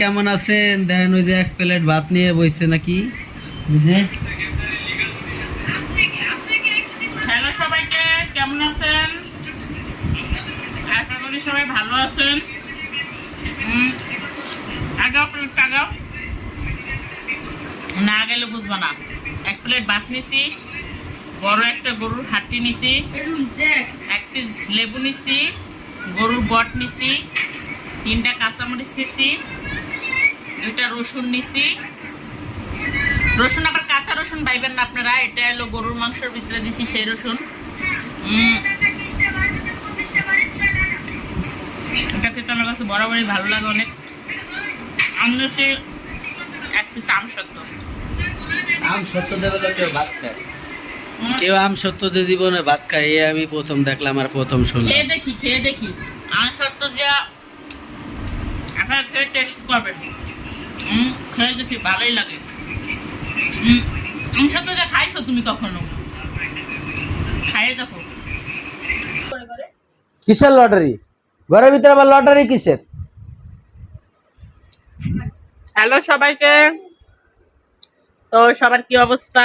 কেমন আছেন? দেখেন ওই যে এক প্লেট ভাত নিয়ে বইছে নাকি? বুঝে হ্যালো সবাইকে, কেমন আছেন? সবাই ভালো আছেন। না এক প্লেট নিছি, বড় একটা গরুর নিছি, এক লেবু নিছি, গরুর বট নিছি, তিনটা কাঁচামরিচ নিছি দুইটা রসুন নিছি। রসুন আবার কাঁচা রসুন পাইবেন না আপনারা এটা হলো গরুর মাংসের ভিতরে দিছি সেই রসুন। এটা খেতে আমার কাছে বরাবরই ভালো লাগে অনেক। আমি হচ্ছে এক পিস আম সত্য। আম সত্য দেবে কেউ ভাত খায়। কেউ আম সত্য দিয়ে জীবনে ভাত খায় এ আমি প্রথম দেখলাম আর প্রথম শুনলাম। খেয়ে দেখি খেয়ে দেখি। আম সত্য যা আপনারা খেয়ে টেস্ট করবেন। উম, খেয়ে দেখি ভালোই লাগে। উম, আম সত্য যা খাইছো তুমি কখনো। খাইয়ে দেখো। কিসের লটারি? ঘরের ভিতরে আবার লটারি কিসের? হ্যালো সবাইকে। তো সবার কি অবস্থা?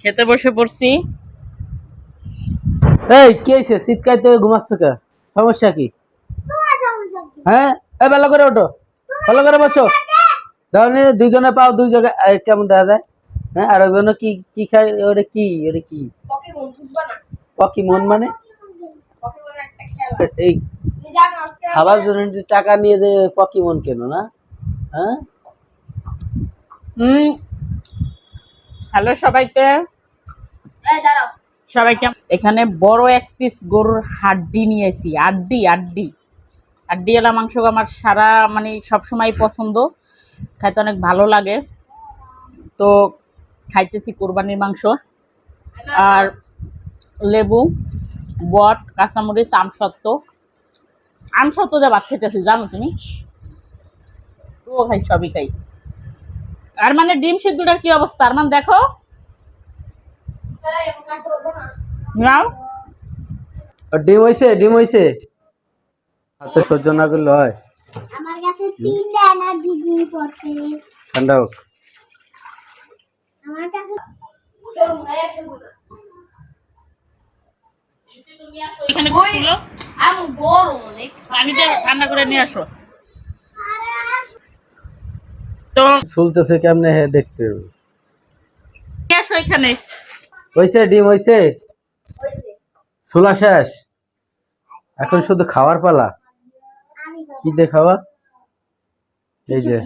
খেতে বসে পড়ছি। এই কি হয়েছে? শীতকালতে ঘুমাচ্ছ কে? সমস্যা কি? হ্যাঁ? ভালো করে ওঠো। ভালো করে বসো। তাহলে দুইজনে পাও, দুই জায়গায় কেমন দেখা যায়? হ্যাঁ আর একজনে কি কি খায় ওরে কি ওরে কি? পকেমন মানে? এই, খাবার জন্য টাকা নিয়ে যে পকিমন কেন না? হ্যাঁ? হুম। হ্যালো সবাইকে। সবাইকে। এখানে বড় এক পিস গরুর হাড্ডি নিয়েছি আড্ডি আড্ডি। আড্ডি এলা মাংস আমার সারা মানে সবসময় পছন্দ। খাইতে অনেক ভালো লাগে। তো খাইতেছি কোরবানির মাংস। আর লেবু, বট, কাঁচামরিচ আমসত্ত্ব আমসত্ত্ব দিয়ে ভাত খেতেছি জানো তুমি? ও খাই সবই খাই। আর মানে ডিম সিদ্ধটার কি অবস্থা? আর মানে দেখো ডিম হইছে ডিম হইছে। হাতে সহ্য না করলে হয়। আমার কাছে তিনটা এনার্জি ডিম পড়ছে। ঠান্ডা হোক। আমার কাছে কেউ নাই একটু না এখানে খুলো আমি গরম অনেক। পানিতে ঠান্ডা করে নিয়ে আসো। তো চলতেছে কেমনে হে দেখতে নিয়ে আসো এখানে। হইছে ডিম হইছে? হইছে। ছোলা শেষ? এখন শুধু খাওয়ার পালা? কি খাওয়া এই যে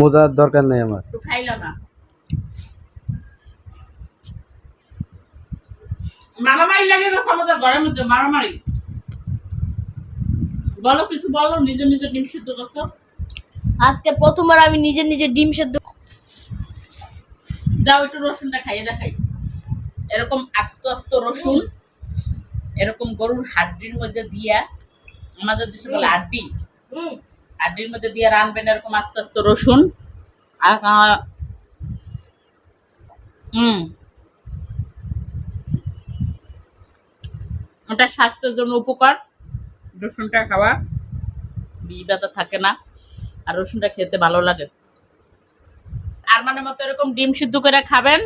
মোজার দরকার নেই আমার। একটু খাইলো না। মারামারি লাগে গেছে আমাদের ঘরের মধ্যে মারামারি। বলো কিছু বলো নিজে নিজে ডিম সিদ্ধ করছ? আজকে প্রথমবার আমি নিজে নিজে ডিম সেদ্ধ দাও একটু রসুনটা খাইয়ে দেখাই। এরকম আস্ত আস্ত রসুন এরকম গরুর হাড্ডির মধ্যে দিয়া আমাদের দেশে বলে আড্ডি আড্ডির মধ্যে দিয়ে রানবেন এরকম আস্তে আস্তে রসুন। আর হুম। ওটা স্বাস্থ্যের জন্য উপকার। রসুনটা খাওয়া বীজ ব্যথা থাকে না। আর রসুনটা খেতে ভালো লাগে। আর মানে মতো এরকম ডিম সিদ্ধ করে খাবেন।